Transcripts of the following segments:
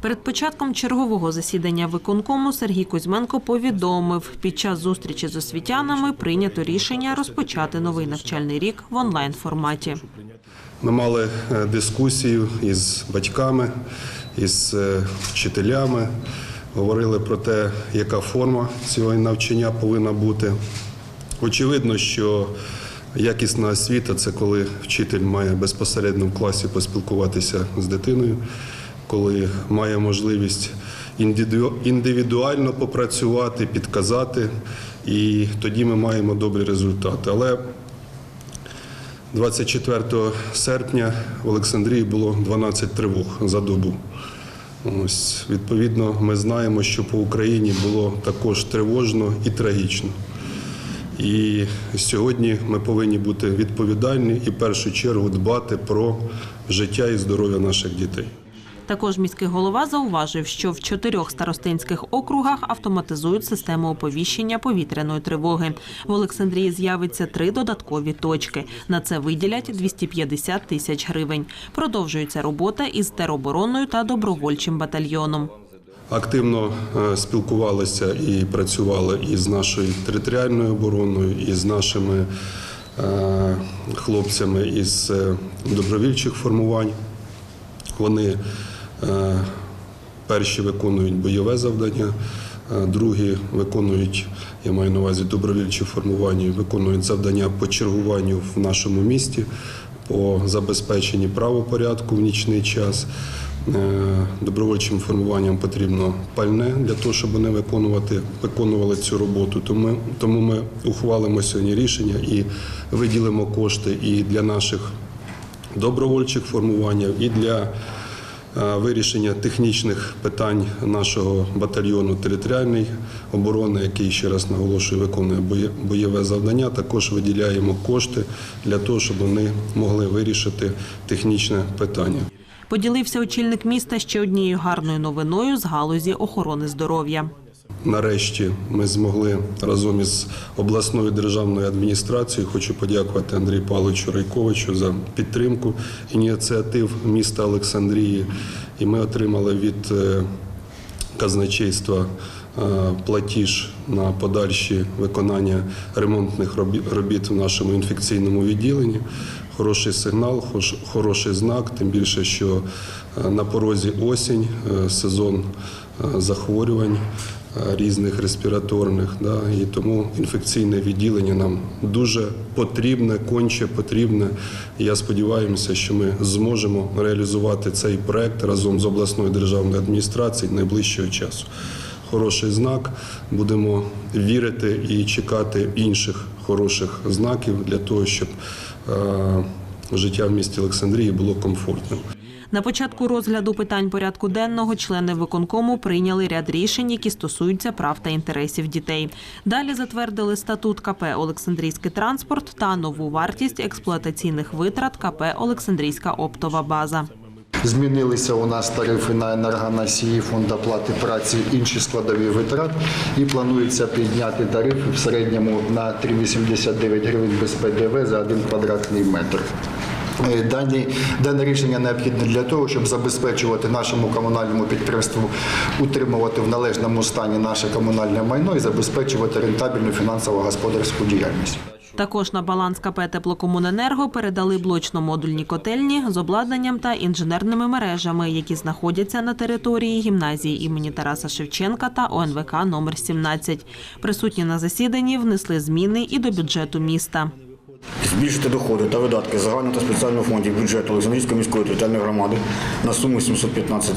Перед початком чергового засідання виконкому Сергій Кузьменко повідомив, під час зустрічі з освітянами прийнято рішення розпочати новий навчальний рік в онлайн форматі. Ми мали е, дискусію із батьками, із е, вчителями, говорили про те, яка форма цього навчання повинна бути. Очевидно, що якісна освіта це коли вчитель має безпосередньо в класі поспілкуватися з дитиною, коли має можливість індивідуально попрацювати, підказати, і тоді ми маємо добрі результати. Але 24 серпня в Олександрії було 12 тривог за добу. Ось, відповідно, ми знаємо, що по Україні було також тривожно і трагічно. І сьогодні ми повинні бути відповідальні і в першу чергу дбати про життя і здоров'я наших дітей. Також міський голова зауважив, що в чотирьох старостинських округах автоматизують систему оповіщення повітряної тривоги. В Олександрії з'явиться три додаткові точки. На це виділять 250 тисяч гривень. Продовжується робота із теробороною та добровольчим батальйоном. Активно е, спілкувалися і працювали із нашою територіальною обороною, і з нашими е, хлопцями із е, добровільчих формувань. Вони перші виконують бойове завдання, е, другі виконують, я маю на увазі добровільчі формування, виконують завдання по чергуванню в нашому місті, по забезпеченні правопорядку в нічний час. Е, Добровольчим формуванням потрібно пальне для того, щоб вони виконувати, виконували цю роботу. Тому, тому ми ухвалимо сьогодні рішення і виділимо кошти і для наших добровольчих формувань, і для е, вирішення технічних питань нашого батальйону територіальної оборони, який ще раз наголошую, виконує бойове завдання. Також виділяємо кошти для того, щоб вони могли вирішити технічне питання. Поділився очільник міста ще однією гарною новиною з галузі охорони здоров'я. Нарешті ми змогли разом із обласною державною адміністрацією. Хочу подякувати Андрію Павловичу Райковичу за підтримку ініціатив міста Олександрії. І ми отримали від е, казначейства е, платіж на подальші виконання ремонтних робіт в нашому інфекційному відділенні. Хороший сигнал, хороший знак, тим більше, що е, на порозі осінь, сезон захворювань різних респіраторних. Да, і тому інфекційне відділення нам дуже потрібне, конче потрібне. Я сподіваюся, що ми зможемо реалізувати цей проект разом з обласною державною адміністрацією найближчого часу. Хороший знак. Будемо вірити і чекати інших хороших знаків для того, щоб е, життя в місті Олександрії було комфортним. На початку розгляду питань порядку денного члени виконкому прийняли ряд рішень, які стосуються прав та інтересів дітей. Далі затвердили статут КП Олександрійський транспорт та нову вартість експлуатаційних витрат КП Олександрійська оптова база. Змінилися у нас тарифи на енергоносії, фонд оплати праці, інші складові витрат. І планується підняти тарифи в середньому на 3,89 гривень без ПДВ за один квадратний метр. Дані, дане рішення необхідне для того, щоб забезпечувати нашому комунальному підприємству, утримувати в належному стані наше комунальне майно і забезпечувати рентабельну фінансово-господарську діяльність. Також на баланс КП Теплокомуненерго передали блочно-модульні котельні з обладнанням та інженерними мережами, які знаходяться на території гімназії імені Тараса Шевченка та ОНВК номер 17. Присутні на засіданні внесли зміни і до бюджету міста. Збільшити доходи та видатки загального та спеціального фондів бюджету Олександрійської міської територіальної громади на суму 715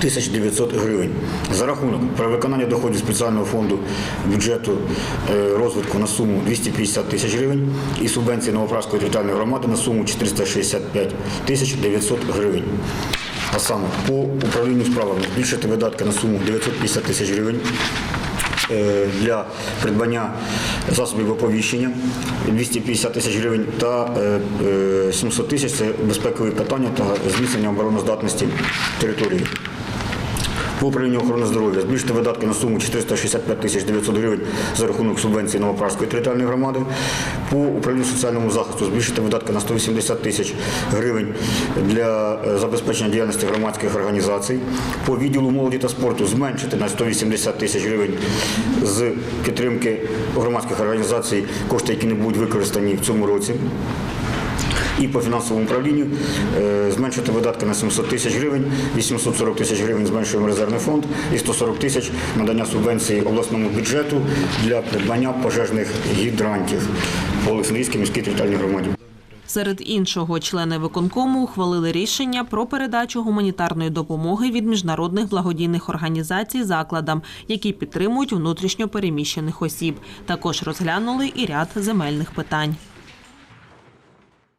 тисяч 900 гривень. За рахунок перевиконання доходів спеціального фонду бюджету е, розвитку на суму 250 тисяч гривень і субвенції Новопраської територіальної громади на суму 465 тисяч 900 гривень. А саме по управлінню справами збільшити видатки на суму 950 тисяч гривень для придбання засобів оповіщення 250 тисяч гривень та е, е, 700 тисяч це безпекові питання та зміцнення обороноздатності території. По управлінню охорони здоров'я збільшити видатки на суму 465 тисяч 900 гривень за рахунок субвенції Новопраської територіальної громади. По управлінню соціальному захисту збільшити видатки на 180 тисяч гривень для е, забезпечення діяльності громадських організацій. По відділу молоді та спорту зменшити на 180 тисяч гривень з підтримки громадських організацій кошти, які не будуть використані в цьому році. І по фінансовому управлінню е, зменшити видатки на 700 тисяч гривень, 840 тисяч гривень зменшуємо резервний фонд і 140 тисяч надання субвенції обласному бюджету для придбання пожежних гідрантів по Олександрійській міській територіальній громаді. Серед іншого, члени виконкому ухвалили рішення про передачу гуманітарної допомоги від міжнародних благодійних організацій закладам, які підтримують внутрішньо переміщених осіб. Також розглянули і ряд земельних питань.